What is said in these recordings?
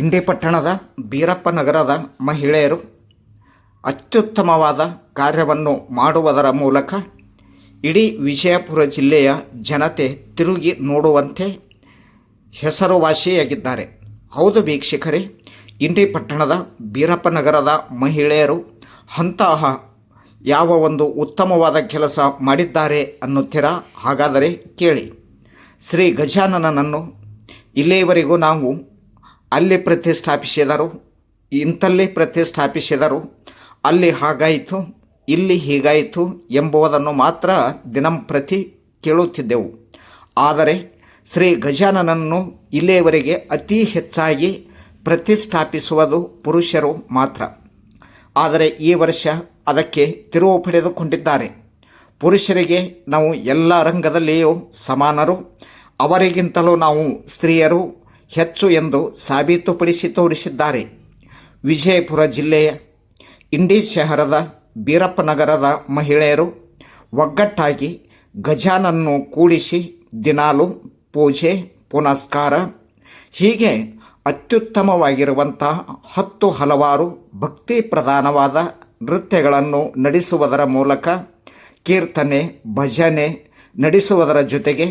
ಇಂಡಿ ಪಟ್ಟಣದ ಬೀರಪ್ಪ ನಗರದ ಮಹಿಳೆಯರು ಅತ್ಯುತ್ತಮವಾದ ಕಾರ್ಯವನ್ನು ಮಾಡುವುದರ ಮೂಲಕ ಇಡೀ ವಿಜಯಪುರ ಜಿಲ್ಲೆಯ ಜನತೆ ತಿರುಗಿ ನೋಡುವಂತೆ ಹೆಸರುವಾಸಿಯಾಗಿದ್ದಾರೆ. ಹೌದು ವೀಕ್ಷಕರೇ, ಇಂಡಿ ಪಟ್ಟಣದ ಬೀರಪ್ಪ ನಗರದ ಮಹಿಳೆಯರು ಅಂತಹ ಯಾವ ಒಂದು ಉತ್ತಮವಾದ ಕೆಲಸ ಮಾಡಿದ್ದಾರೆ ಅನ್ನುತ್ತೀರಾ ಹಾಗಾದರೆ ಕೇಳಿ. ಶ್ರೀ ಗಜಾನನನನ್ನು ಇಲ್ಲಿಯವರೆಗೂ ನಾವು ಅಲ್ಲಿ ಪ್ರತಿಷ್ಠಾಪಿಸಿದರು ಇಂಥಲ್ಲಿ ಪ್ರತಿಷ್ಠಾಪಿಸಿದರು, ಅಲ್ಲಿ ಹಾಗಾಯಿತು, ಇಲ್ಲಿ ಹೀಗಾಯಿತು ಎಂಬುದನ್ನು ಮಾತ್ರ ದಿನಂಪ್ರತಿ ಕೇಳುತ್ತಿದ್ದೆವು. ಆದರೆ ಶ್ರೀ ಗಜಾನನನ್ನು ಇಲ್ಲಿಯವರೆಗೆ ಅತಿ ಹೆಚ್ಚಾಗಿ ಪ್ರತಿಷ್ಠಾಪಿಸುವುದು ಪುರುಷರು ಮಾತ್ರ. ಆದರೆ ಈ ವರ್ಷ ಅದಕ್ಕೆ ತಿರುವು ಪಡೆದುಕೊಂಡಿದ್ದಾರೆ. ಪುರುಷರಿಗೆ ನಾವು ಎಲ್ಲ ರಂಗದಲ್ಲಿಯೂ ಸಮಾನರು, ಅವರಿಗಿಂತಲೂ ನಾವು ಸ್ತ್ರೀಯರು ಹೆಚ್ಚು ಎಂದು ಸಾಬೀತುಪಡಿಸಿ ತೋರಿಸಿದ್ದಾರೆ ವಿಜಯಪುರ ಜಿಲ್ಲೆಯ ಇಂಡಿ ಶಹರದ ಬೀರಪ್ಪನಗರದ ಮಹಿಳೆಯರು ಒಗ್ಗಟ್ಟಾಗಿ ಗಜಾನನ್ನು ಕೂಡಿಸಿ ದಿನಾಲು ಪೂಜೆ, ಪುನಸ್ಕಾರ, ಹೀಗೆ ಅತ್ಯುತ್ತಮವಾಗಿರುವಂಥ ಹತ್ತು ಹಲವಾರು ಭಕ್ತಿ ಪ್ರಧಾನವಾದ ನೃತ್ಯಗಳನ್ನು ನಡೆಸುವುದರ ಮೂಲಕ ಕೀರ್ತನೆ, ಭಜನೆ ನಡೆಸುವುದರ ಜೊತೆಗೆ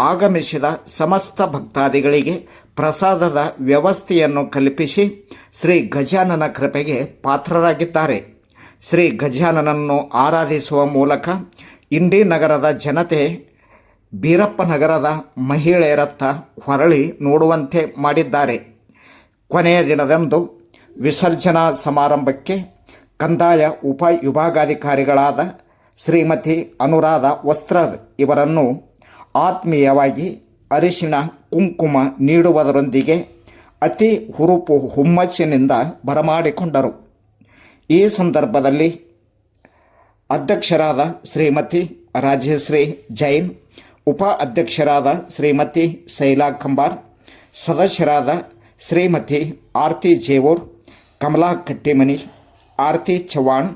ಆಗಮಿಸಿದ ಸಮಸ್ತ ಭಕ್ತಾದಿಗಳಿಗೆ ಪ್ರಸಾದದ ವ್ಯವಸ್ಥೆಯನ್ನು ಕಲ್ಪಿಸಿ ಶ್ರೀ ಗಜಾನನ ಕೃಪೆಗೆ ಪಾತ್ರರಾಗಿದ್ದಾರೆ. ಶ್ರೀ ಗಜಾನನನ್ನು ಆರಾಧಿಸುವ ಮೂಲಕ ಇಂಡಿ ನಗರದ ಜನತೆ ಬೀರಪ್ಪ ನಗರದ ಮಹಿಳೆಯರತ್ತ ಹೊರಳಿ ನೋಡುವಂತೆ ಮಾಡಿದ್ದಾರೆ. ಕೊನೆಯ ದಿನದಂದು ವಿಸರ್ಜನಾ ಸಮಾರಂಭಕ್ಕೆ ಕಂದಾಯ ಉಪ ವಿಭಾಗಾಧಿಕಾರಿಗಳಾದ ಶ್ರೀಮತಿ ಅನುರಾಧ ವಸ್ತ್ರದ್ ಇವರನ್ನು ಆತ್ಮೀಯವಾಗಿ ಅರಿಶಿಣ ಕುಂಕುಮ ನೀಡುವುದರೊಂದಿಗೆ ಅತಿ ಹುರುಪು ಹುಮ್ಮಸ್ಸಿನಿಂದ ಬರಮಾಡಿಕೊಂಡರು. ಈ ಸಂದರ್ಭದಲ್ಲಿ ಅಧ್ಯಕ್ಷರಾದ ಶ್ರೀಮತಿ ರಾಜಶ್ರೀ ಜೈನ್, ಉಪ ಅಧ್ಯಕ್ಷರಾದ ಶ್ರೀಮತಿ ಶೈಲಾ ಕಂಬಾರ್, ಸದಸ್ಯರಾದ ಶ್ರೀಮತಿ ಆರತಿ ಜೇವೂರ್, ಕಮಲಾ ಕಟ್ಟಿಮನಿ, ಆರತಿ ಚವಾಣ್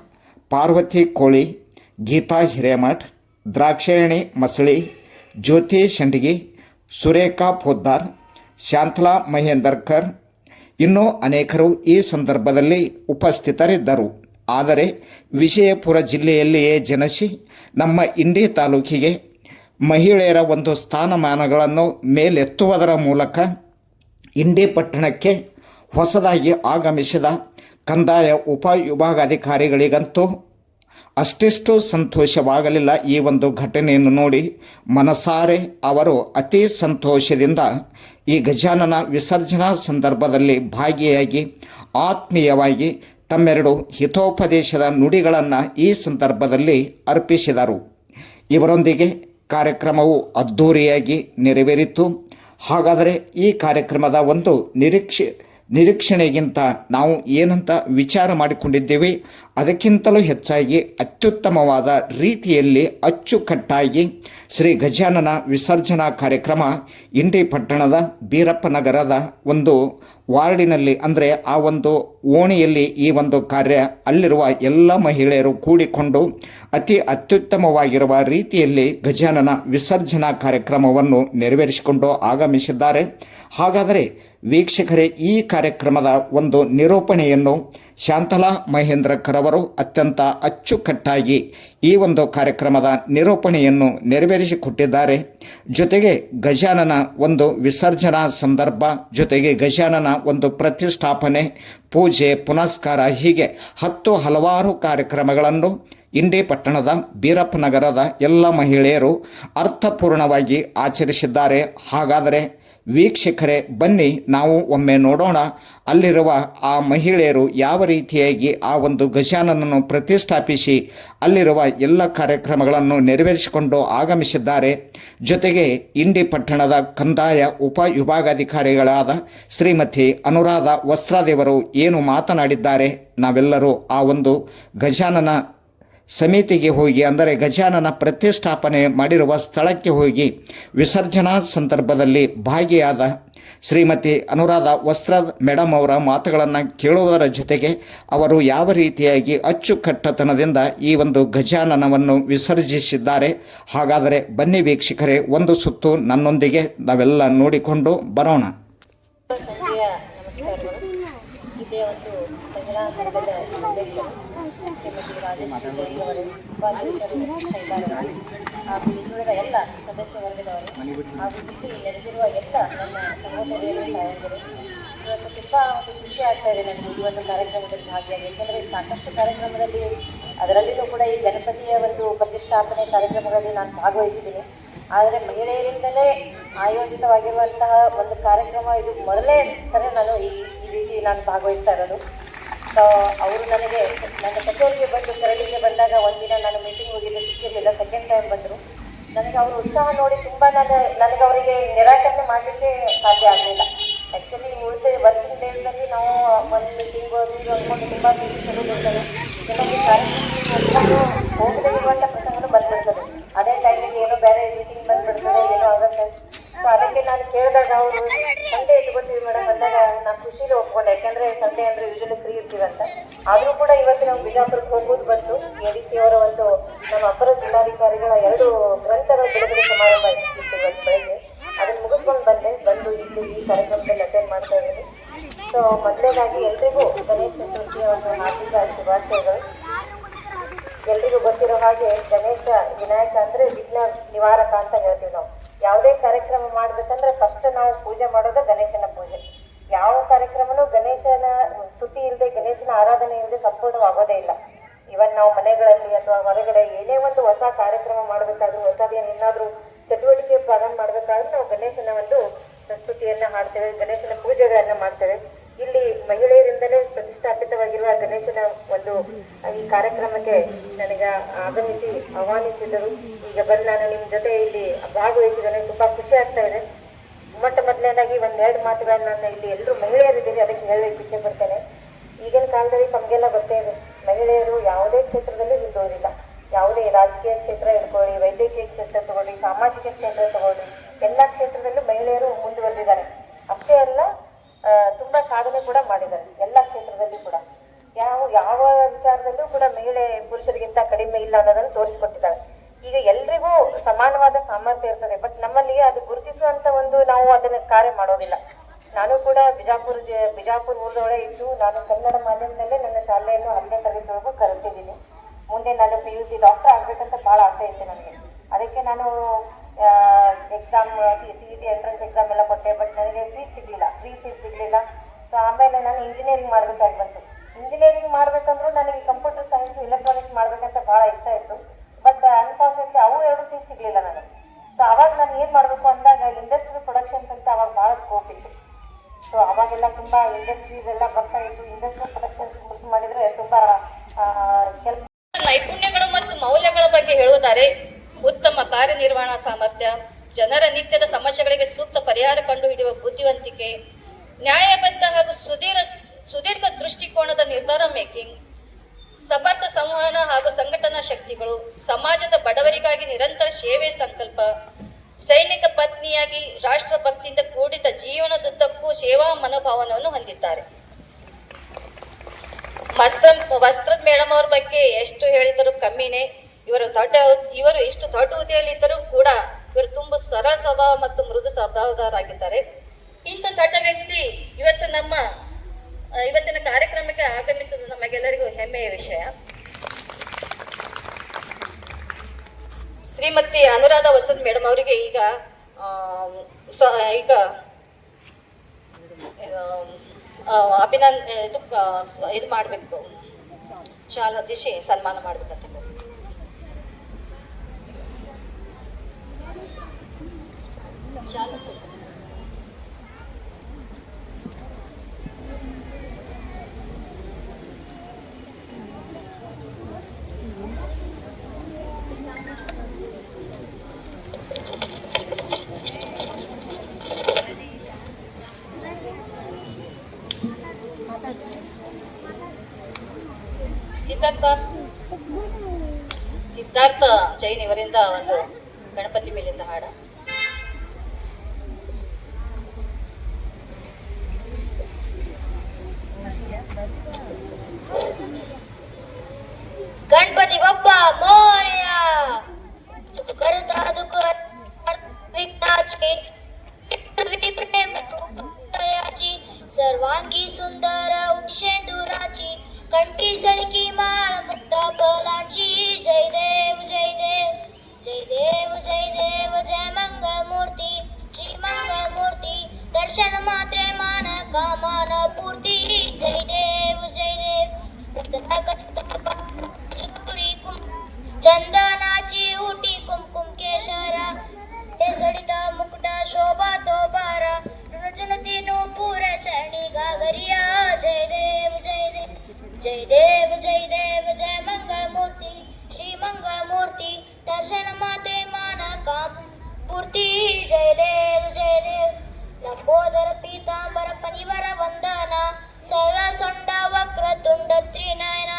ಪಾರ್ವತಿ ಕೋಳಿ, ಗೀತಾ ಹಿರೇಮಠ್, ದ್ರಾಕ್ಷಾಯಣಿ ಮಸಳಿ, ಜ್ಯೋತಿ ಶಂಡಗಿ ಸುರೇಖಾ ಪೋದ್ದಾರ್, ಶಾಂತಲಾ ಮಹೇಂದರ್ಕರ್ ಇನ್ನೂ ಅನೇಕರು ಈ ಸಂದರ್ಭದಲ್ಲಿ ಉಪಸ್ಥಿತರಿದ್ದರು. ಆದರೆ ವಿಜಯಪುರ ಜಿಲ್ಲೆಯಲ್ಲಿಯೇ ಜನಿಸಿ ನಮ್ಮ ಇಂಡಿ ತಾಲೂಕಿಗೆ ಮಹಿಳೆಯರ ಒಂದು ಸ್ಥಾನಮಾನಗಳನ್ನು ಮೇಲೆತ್ತುವುದರ ಮೂಲಕ ಇಂಡಿ ಪಟ್ಟಣಕ್ಕೆ ಹೊಸದಾಗಿ ಆಗಮಿಸಿದ ಕಂದಾಯ ಉಪ ವಿಭಾಗಾಧಿಕಾರಿಗಳಿಗಂತೂ ಅಷ್ಟಿಷ್ಟು ಸಂತೋಷವಾಗಲಿಲ್ಲ ಈ ಒಂದು ಘಟನೆಯನ್ನು ನೋಡಿ ಮನಸಾರೆ ಅವರು ಅತಿ ಸಂತೋಷದಿಂದ ಈ ಗಜಾನನ ವಿಸರ್ಜನಾ ಸಂದರ್ಭದಲ್ಲಿ ಭಾಗಿಯಾಗಿ, ಆತ್ಮೀಯವಾಗಿ ತಮ್ಮೆರಡು ಹಿತೋಪದೇಶದ ನುಡಿಗಳನ್ನು ಈ ಸಂದರ್ಭದಲ್ಲಿ ಅರ್ಪಿಸಿದರು. ಇವರೊಂದಿಗೆ ಕಾರ್ಯಕ್ರಮವು ಅದ್ಧೂರಿಯಾಗಿ ನೆರವೇರಿತು. ಹಾಗಾದರೆ ಈ ಕಾರ್ಯಕ್ರಮದ ಒಂದು ನಿರೀಕ್ಷೆ ನಿರೀಕ್ಷಣೆಗಿಂತ ನಾವು ಏನಂತ ವಿಚಾರ ಮಾಡಿಕೊಂಡಿದ್ದೇವೆ, ಅದಕ್ಕಿಂತಲೂ ಹೆಚ್ಚಾಗಿ ಅತ್ಯುತ್ತಮವಾದ ರೀತಿಯಲ್ಲಿ ಅಚ್ಚುಕಟ್ಟಾಗಿ ಶ್ರೀ ಗಜಾನನ ವಿಸರ್ಜನಾ ಕಾರ್ಯಕ್ರಮ ಇಂಡಿ ಪಟ್ಟಣದ ಬೀರಪ್ಪನಗರದ ಒಂದು ವಾರ್ಡಿನಲ್ಲಿ, ಅಂದರೆ ಆ ಒಂದು ಓಣಿಯಲ್ಲಿ ಈ ಒಂದು ಕಾರ್ಯ ಅಲ್ಲಿರುವ ಎಲ್ಲ ಮಹಿಳೆಯರು ಕೂಡಿಕೊಂಡು ಅತಿ ಅತ್ಯುತ್ತಮವಾಗಿರುವ ರೀತಿಯಲ್ಲಿ ಗಜಾನನ ವಿಸರ್ಜನಾ ಕಾರ್ಯಕ್ರಮವನ್ನು ನೆರವೇರಿಸಿಕೊಂಡು ಆಗಮಿಸಿದ್ದಾರೆ. ಹಾಗಾದರೆ ವೀಕ್ಷಕರೇ, ಈ ಕಾರ್ಯಕ್ರಮದ ಒಂದು ನಿರೂಪಣೆಯನ್ನು ಶಾಂತಲಾ ಮಹೇಂದ್ರಕರವರು ಅತ್ಯಂತ ಅಚ್ಚುಕಟ್ಟಾಗಿ ಈ ಒಂದು ಕಾರ್ಯಕ್ರಮದ ನಿರೂಪಣೆಯನ್ನು ನೆರವೇರಿಸಿಕೊಟ್ಟಿದ್ದಾರೆ. ಜೊತೆಗೆ ಗಜಾನನ ಒಂದು ವಿಸರ್ಜನಾ ಸಂದರ್ಭ, ಜೊತೆಗೆ ಗಜಾನನ ಒಂದು ಪ್ರತಿಷ್ಠಾಪನೆ, ಪೂಜೆ, ಪುನಸ್ಕಾರ, ಹೀಗೆ ಹತ್ತು ಹಲವಾರು ಕಾರ್ಯಕ್ರಮಗಳನ್ನು ಇಂಡಿ ಪಟ್ಟಣದ ಬೀರಪ್ಪ ನಗರದ ಎಲ್ಲ ಮಹಿಳೆಯರು ಅರ್ಥಪೂರ್ಣವಾಗಿ ಆಚರಿಸಿದ್ದಾರೆ. ಹಾಗಾದರೆ ವೀಕ್ಷಕರೇ, ಬನ್ನಿ ನಾವು ಒಮ್ಮೆ ನೋಡೋಣ. ಅಲ್ಲಿರುವ ಆ ಮಹಿಳೆಯರು ಯಾವ ರೀತಿಯಾಗಿ ಆ ಒಂದು ಗಜಾನನನ್ನು ಪ್ರತಿಷ್ಠಾಪಿಸಿ, ಅಲ್ಲಿರುವ ಎಲ್ಲ ಕಾರ್ಯಕ್ರಮಗಳನ್ನು ನೆರವೇರಿಸಿಕೊಂಡು ಆಗಮಿಸಿದ್ದಾರೆ. ಜೊತೆಗೆ ಇಂಡಿ ಪಟ್ಟಣದ ಕಂದಾಯ ಉಪ ವಿಭಾಗಾಧಿಕಾರಿಗಳಾದ ಶ್ರೀಮತಿ ಅನುರಾಧ ವಸ್ತ್ರಾದೇವರು ಏನು ಮಾತನಾಡಿದ್ದಾರೆ? ನಾವೆಲ್ಲರೂ ಆ ಒಂದು ಗಜಾನನ ಸಮಿತಿಗೆ ಹೋಗಿ, ಅಂದರೆ ಗಜಾನನ ಪ್ರತಿಷ್ಠಾಪನೆ ಮಾಡಿರುವ ಸ್ಥಳಕ್ಕೆ ಹೋಗಿ ವಿಸರ್ಜನಾ ಸಂದರ್ಭದಲ್ಲಿ ಭಾಗಿಯಾದ ಶ್ರೀಮತಿ ಅನುರಾಧ ವಸ್ತ್ರ ಮೇಡಮ್ ಅವರ ಮಾತುಗಳನ್ನು ಕೇಳುವುದರ ಜೊತೆಗೆ ಅವರು ಯಾವ ರೀತಿಯಾಗಿ ಅಚ್ಚುಕಟ್ಟತನದಿಂದ ಈ ಒಂದು ಗಜಾನನವನ್ನು ವಿಸರ್ಜಿಸಿದ್ದಾರೆ. ಹಾಗಾದರೆ ಬನ್ನಿ ವೀಕ್ಷಕರೇ, ಒಂದು ಸುತ್ತು ನನ್ನೊಂದಿಗೆ ನಾವೆಲ್ಲ ನೋಡಿಕೊಂಡು ಬರೋಣ. ರಾಜೇಶ್ವರಿ ಅವರು ಉಪಾಧ್ಯಕ್ಷರು ಹಾಗೂ ಇನ್ನುಳಿದ ಎಲ್ಲ ಸದಸ್ಯ ವರ್ಗದವರು ಹಾಗೂ ಇಲ್ಲಿ ನೆರೆದಿರುವ ಎಲ್ಲ ನಮ್ಮ ಸಹೋದರಿಯರು ತಾಯಂದಿರು ಇವತ್ತು ತುಂಬ ಒಂದು ಖುಷಿ ಆಗ್ತಾ ಇದೆ ನನಗೆ ಈ ಒಂದು ಕಾರ್ಯಕ್ರಮದಲ್ಲಿ ಭಾಗಿಯಾಗಿ. ಏಕೆಂದರೆ ಸಾಕಷ್ಟು ಕಾರ್ಯಕ್ರಮದಲ್ಲಿ ಅದರಲ್ಲಿಯೂ ಕೂಡ ಈ ಗಣಪತಿಯ ಒಂದು ಪ್ರತಿಷ್ಠಾಪನೆ ಕಾರ್ಯಕ್ರಮಗಳಲ್ಲಿ ನಾನು ಭಾಗವಹಿಸಿದ್ದೀನಿ. ಆದರೆ ಮಹಿಳೆಯರಿಂದಲೇ ಆಯೋಜಿತವಾಗಿರುವಂತಹ ಒಂದು ಕಾರ್ಯಕ್ರಮ ಇದು ಮೊದಲೇ ಸರಿ ನಾನು ಈ ರೀತಿ ನಾನು ಭಾಗವಹಿಸ್ತಾ ಇರೋದು. ಅವರು ನನಗೆ ನನ್ನ ಕಚೇರಿಗೆ ಬಂದು ಸರಳಿಗೆ ಬಂದಾಗ ಒಂದಿನ ನಾನು ಮೀಟಿಂಗ್ ಹೋಗಿದ್ದು ಸಿಕ್ಕಿರಲಿಲ್ಲ ಸೆಕೆಂಡ್ ಟೈಮ್ ಬಂದರು. ನನಗೆ ಅವರು ಉತ್ಸಾಹ ನೋಡಿ ತುಂಬ ನಾನು, ನನಗೆ ಅವರಿಗೆ ನಿರಾಕರಣೆ ಮಾಡಲಿಕ್ಕೆ ಸಾಧ್ಯ ಆಗಲಿಲ್ಲ. ಆ್ಯಕ್ಚುಲಿ ಉಳಿದ ವರ್ಕಿಂಗ್ ಡೇಸ್ನಲ್ಲಿ ನಾವು ಒಂದು ಮೀಟಿಂಗ್ ಅದು ಅಂದ್ಕೊಂಡು ತುಂಬ ಮೀಟಿಂಗ್ ಇರ್ತದೆ ಕೆಲವೊಂದು ಕಾರ್ಯಕ್ರಮಗಳು ಹೋಗದೇ ಇರುವಂಥ ಪ್ರಸಂಗಗಳು ಬಂದ್ಬಿಡ್ತದೆ. ಅದೇ ಟೈಮಿಗೆ ಏನೋ ಬೇರೆ ಮೀಟಿಂಗ್ ಬಂದ್ಬಿಡ್ತದೆ, ಏನೋ ಆಗುತ್ತೆ. ಸೊ ಅದಕ್ಕೆ ನಾನು ಕೇಳಿದಾಗ ಅವರು ಸಂಡೇ ಇಟ್ಕೊತೀವಿ ಮೇಡಮ್ ಅಂದಾಗ ನಾನು ಖುಷಿಲಿ ಒಪ್ಕೊಂಡೆ. ಯಾಕಂದ್ರೆ ಸಂಡೇ ಅಂದ್ರೆ ಯೂಶಲಿ ಫ್ರೀ ಇರ್ತೀವಂತ. ಆದರೂ ಕೂಡ ಇವತ್ತು ನಾವು ಬಿಜಾಪುರಕ್ಕೆ ಹೋಗೋದು ಬಂತು ಎ ಡಿ ಸಿ ಅವರ ಒಂದು ನಮ್ಮ ಅಪರ ಜಿಲ್ಲಾಧಿಕಾರಿಗಳ ಎರಡು ಗ್ರಂಥದ ಬಿಡುಗಡೆ ಸಮಾರಂಭ ಇತ್ತು ಇವತ್ತು ಬೆಳಗ್ಗೆ. ಅದನ್ನ ಮುಗಿಸ್ಕೊಂಡು ಬಂದೆ. ಬಂದು ಇಲ್ಲಿ ಈ ಕಾರ್ಯಕ್ರಮದಲ್ಲಿ ಅಟೆಂಡ್ ಮಾಡ್ತಾ ಇದ್ದೀನಿ. ಸೊ ಮೊದಲೇದಾಗಿ ಎಲ್ರಿಗೂ ಗಣೇಶ ಚತುರ್ಥಿಯ ಒಂದು ಹಾರ್ದಿಕ ಶುಭಾಶಯಗಳು. ಎಲ್ರಿಗೂ ಗೊತ್ತಿರೋ ಹಾಗೆ ಗಣೇಶ ವಿನಾಯಕ ಅಂದ್ರೆ ವಿಘ್ನ ನಿವಾರಕ ಅಂತ ಹೇಳ್ತೀವಿ ನಾವು. ಯಾವುದೇ ಕಾರ್ಯಕ್ರಮ ಮಾಡ್ಬೇಕಂದ್ರೆ ಫಸ್ಟ್ ನಾವು ಪೂಜೆ ಮಾಡೋದು ಗಣೇಶನ ಪೂಜೆ. ಯಾವ ಕಾರ್ಯಕ್ರಮನು ಗಣೇಶನ ಸ್ತುತಿ ಇಲ್ಲದೆ ಗಣೇಶನ ಆರಾಧನೆ ಇಲ್ಲದೆ ಸಂಪೂರ್ಣವಾಗೋದೇ ಇಲ್ಲ. ಇವನ್ ನಾವು ಮನೆಗಳಲ್ಲಿ ಅಥವಾ ಹೊರಗಡೆ ಏನೇ ಒಂದು ಹೊಸ ಕಾರ್ಯಕ್ರಮ ಮಾಡಬೇಕಾದ್ರೂ ಹೊಸದೇನು ಏನಾದ್ರೂ ಚಟುವಟಿಕೆ ಪ್ರಾರಂಭ ಮಾಡ್ಬೇಕಾದ್ರೂ ನಾವು ಗಣೇಶನ ಒಂದು ಸ್ತುತಿಯನ್ನ ಹಾಡ್ತೇವೆ, ಗಣೇಶನ ಪೂಜೆಗಳನ್ನ ಮಾಡ್ತೇವೆ. ಇಲ್ಲಿ ಮಹಿಳೆಯರಿಂದಲೇ ಪ್ರತಿಷ್ಠಾಪಿತವಾಗಿರುವ ಗಣೇಶನ ಒಂದು ಈ ಕಾರ್ಯಕ್ರಮಕ್ಕೆ ನನಗೆ ಆಗಮಿಸಿ ಆಹ್ವಾನಿಸಿದರು. ಈಗ ಬಂದು ನಾನು ನಿಮ್ಮ ಜೊತೆ ಇಲ್ಲಿ ಭಾಗವಹಿಸಿದ್ದೇನೆ. ತುಂಬಾ ಖುಷಿ ಆಗ್ತಾ ಇದೆ. ಮೊಟ್ಟ ಮೊದಲನೇದಾಗಿ ಒಂದೆರಡು ಮಾತುಗಳನ್ನ ನಾನು ಇಲ್ಲಿ ಎಲ್ಲರೂ ಮಹಿಳೆಯರಿದ್ದೀನಿ, ಅದಕ್ಕೆ ಹೇಳಲಿಕ್ಕೆ ಇಚ್ಛೆ ಪಡ್ತೇನೆ. ಈಗಿನ ಕಾಲದಲ್ಲಿ ತಮಗೆಲ್ಲ ಗೊತ್ತೇ ಇದೆ, ಮಹಿಳೆಯರು ಯಾವುದೇ ಕ್ಷೇತ್ರದಲ್ಲಿ ಹಿಂದುಳಿದಿಲ್ಲ ಯಾವುದೇ ರಾಜಕೀಯ ಕ್ಷೇತ್ರ ಇಟ್ಕೊಳ್ಳಿ ವೈದ್ಯಕೀಯ ಕ್ಷೇತ್ರ ತಗೊಳ್ಳಿ, ಸಾಮಾಜಿಕ ಕ್ಷೇತ್ರ ತಗೊಳ್ಳಿ, ಎಲ್ಲ ಮಹಿಳೆಯರು ಮುಂದುವರೆದಿದ್ದಾರೆ ಅಷ್ಟೇ ಅಲ್ಲ ಆ, ತುಂಬಾ ಸಾಧನೆ ಕೂಡ ಮಾಡಿದ್ದಾರೆ ಎಲ್ಲ ಕ್ಷೇತ್ರದಲ್ಲಿ ಕೂಡ ಯಾವ ಯಾವ ವಿಚಾರದಲ್ಲೂ ಕೂಡ ಮಹಿಳೆ ಪುರುಷರಿಗಿಂತ ಕಡಿಮೆ ಇಲ್ಲ ಅನ್ನೋದನ್ನು ತೋರಿಸಿಕೊಟ್ಟಿದ್ದಾರೆ ಈಗ ಎಲ್ರಿಗೂ ಸಮಾನವಾದ ಸಾಮರ್ಥ್ಯ ಇರ್ತದೆ ಬಟ್ ನಮ್ಮಲ್ಲಿ ಅದು ಗುರುತಿಸುವಂತ ಒಂದು ನಾವು ಅದನ್ನ ಕಾರ್ಯ ಮಾಡೋದಿಲ್ಲ ನಾನು ಕೂಡ ಬಿಜಾಪುರ ಜ- ಬಿಜಾಪುರ ಊರದೊಳಗೆ ಇದ್ದು ನಾನು ಕನ್ನಡ ಮಾಧ್ಯಮದಲ್ಲೇ ನನ್ನ ಶಾಲೆಯನ್ನು ಹತ್ತನೇ ತರಗತಿವರೆಗೂ ಕಲಿತಿದ್ದೀನಿ. ಮುಂದೆ ನಾನು ಪಿ ಯು ಸಿ ಡಾಕ್ಟರ್ ಆಗ್ಬೇಕಂತ ಭಾಳ ಆಸೆ ಇತ್ತು ನನಗೆ. ಅದಕ್ಕೆ ನಾನು exam C E T entrance exam ಎಲ್ಲ ಕೊಟ್ಟೆ ಬಟ್ ನನಗೆ ಸೀಟ್ ಸಿಗಲಿಲ್ಲ. ಫ್ರೀ ಸೀಟ್ ಸಿಗಲಿಲ್ಲ. ಸೊ ಆಮೇಲೆ ನಾನು ಇಂಜಿನಿಯರಿಂಗ್ ಮಾಡಬೇಕಾಗಿ ಬಂತು. ಇಂಜಿನಿಯರಿಂಗ್ ಮಾಡಬೇಕಂದ್ರೂ ನನಗೆ ಕಂಪ್ಯೂಟರ್ ಸೈನ್ಸ್ ಇಲೆಕ್ಟ್ರಾನಿಕ್ಸ್ ಮಾಡಬೇಕಂತ ಭಾಳ ಇಷ್ಟ ಇತ್ತು. ಬಟ್ ಅನ್ಫಾರ್ಚುನೇಟ್ಲಿ ಅವು ಎರಡು ಸೀಟ್ ಸಿಗಲಿಲ್ಲ ನನಗೆ. ಸೊ ಅವಾಗ ನಾನು ಏನು ಮಾಡ್ಬೇಕು ಅಂದಾಗ ಇಂಡಸ್ಟ್ರಿ ಪ್ರೊಡಕ್ಷನ್ಸ್ ಅಂತ ಅವಾಗ ಬಹಳ ಸ್ಕೋಪ್ ಇತ್ತು ಅವಾಗೆಲ್ಲ ತುಂಬಾ ಇಂಡಸ್ಟ್ರೀಸ್ ಎಲ್ಲ ಬರ್ತಾ ಇತ್ತು. ಇಂಡಸ್ಟ್ರಿಯಲ್ ಪ್ರೊಡಕ್ಷನ್ಸ್ ಮಾಡಿದ್ರೆ ತುಂಬಾ ಕೆಲಸ ನೈಪುಣ್ಯಗಳು ಮತ್ತು ಮೌಲ್ಯಗಳ ಬಗ್ಗೆ ಹೇಳುವುದಾರೆ ಉತ್ತಮ ಕಾರ್ಯನಿರ್ವಹಣಾ ಸಾಮರ್ಥ್ಯ, ಜನರ ನಿತ್ಯದ ಸಮಸ್ಯೆಗಳಿಗೆ ಸೂಕ್ತ ಪರಿಹಾರ ಕಂಡು ಹಿಡಿಯುವ ಬುದ್ಧಿವಂತಿಕೆ, ನ್ಯಾಯಬದ್ಧ ಹಾಗೂ ಸುದೀರ್ ಸುದೀರ್ಘ ದೃಷ್ಟಿಕೋನದ ನಿರ್ಧಾರ ಮೇಕಿಂಗ್, ಸಮರ್ಥ ಸಂವಹನ ಹಾಗೂ ಸಂಘಟನಾ ಶಕ್ತಿಗಳು, ಸಮಾಜದ ಬಡವರಿಗಾಗಿ ನಿರಂತರ ಸೇವೆ ಸಂಕಲ್ಪ ಸೈನಿಕ ಪತ್ನಿಯಾಗಿ ರಾಷ್ಟ್ರಭಕ್ತಿಯಿಂದ ಕೂಡಿದ ಜೀವನದುದ್ದಕ್ಕೂ ಸೇವಾ ಮನೋಭಾವನವನ್ನು ಹೊಂದಿದ್ದಾರೆ. ವಸ್ತ್ರ ವಸ್ತ್ರದ ಮೇಡಮ್ ಅವ್ರ ಬಗ್ಗೆ ಎಷ್ಟು ಹೇಳಿದರೂ ಕಮ್ಮಿನೇ. ಇವರು ದೊಡ್ಡ, ಇವರು ಇಷ್ಟು ದೊಡ್ಡ ಹುದ್ದೆಯಲ್ಲಿದ್ದರೂ ಕೂಡ ಇವರು ತುಂಬಾ ಸರಳ ಸ್ವಭಾವ ಮತ್ತು ಮೃದು ಸ್ವಭಾವದವರಾಗಿದ್ದಾರೆ. ಇಂಥ ದೊಡ್ಡ ವ್ಯಕ್ತಿ ಇವತ್ತು ನಮ್ಮ ಇವತ್ತಿನ ಕಾರ್ಯಕ್ರಮಕ್ಕೆ ಆಗಮಿಸುವುದು ನಮಗೆಲ್ಲರಿಗೂ ಹೆಮ್ಮೆಯ ವಿಷಯ. ಶ್ರೀಮತಿ ಅನುರಾಧ ವಸಂತ್ ಮೇಡಮ್ ಅವರಿಗೆ ಈಗ ಈಗ ಅಭಿನಂದ, ಇದು ಇದು ಮಾಡಬೇಕು. ಶಾಲಾ ದಿಶೆ ಸನ್ಮಾನ ಮಾಡ್ಬೇಕಂತ. ಶಾಲಾ ಸಿದ್ಧಾರ್ಥ? ಸಿದ್ಧಾರ್ಥ ಜೈನ್ ಇವರಿಂದ ಒಂದು ಗಣಪತಿ ಮೇಲಿಂದ ಹಾಡ. कामना जय देव जय देव। चंदनाची उटी कुमकुम केशरा हे मुकुटा, शोभा तो बारा रणजनतीनो पूरा चरणी गागरिया। जय देव जय देव। जय देव जय देव, जय मंगल मूर्ति श्री मंगल मूर्ति दर्शन मात्र माना काम। पूर्ति, जय देव जय देव। लंबोदर ಸೊಂಡ ವಕ್ರತುಂಡ ತ್ರಿನಯನ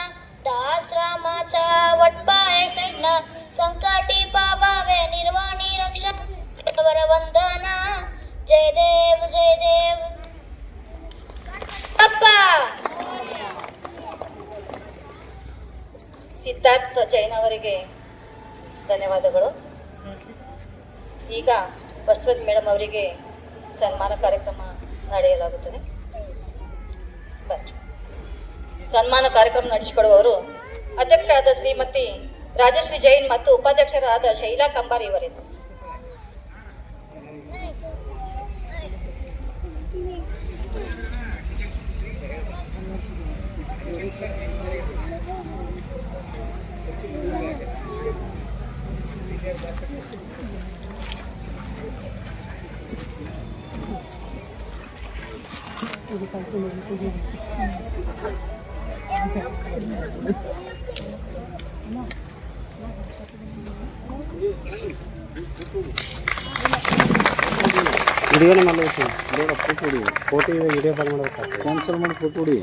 ದಾಸ್ರಾಮ ಚಾವಟ್ಪಾಯ ಸಣ್ಣ ಸಂಕಟಿ ಪಾಪವೇ ನಿರ್ವಾಣಿ ರಕ್ಷ ಅವರ ವಂದನ ಜಯ ದೇವ್ ಜಯ ದೇವ್. ಅಪ್ಪ! ಸಿದ್ಧಾರ್ಥ ಜೈನ್ ಅವರಿಗೆ ಧನ್ಯವಾದಗಳು. ಈಗ ವಸ್ತುತ್ ಮೇಡಮ್ ಅವರಿಗೆ ಸನ್ಮಾನ ಕಾರ್ಯಕ್ರಮ ನಡೆಯಲಾಗುತ್ತದೆ. ಸನ್ಮಾನ ಕಾರ್ಯಕ್ರಮ ನಡೆಸಿಕೊಡುವವರು ಅಧ್ಯಕ್ಷರಾದ ಶ್ರೀಮತಿ ರಾಜಶ್ರೀ ಜೈನ್ ಮತ್ತು ಉಪಾಧ್ಯಕ್ಷರಾದ ಶೈಲಾ ಕಂಬಾರ್ ಇವರಿದ್ದಾರೆ ವಿಡಿಯೋನೇ ಮಾಡಬೇಕು ಫೋಟೋ ವಿಡಿಯೋ ಕಾಲ್ ಮಾಡಬೇಕಾಗ್ತದೆ ಕ್ಯಾನ್ಸಲ್ ಮಾಡಿ ಫೋಟೋ ಹೊಡಿ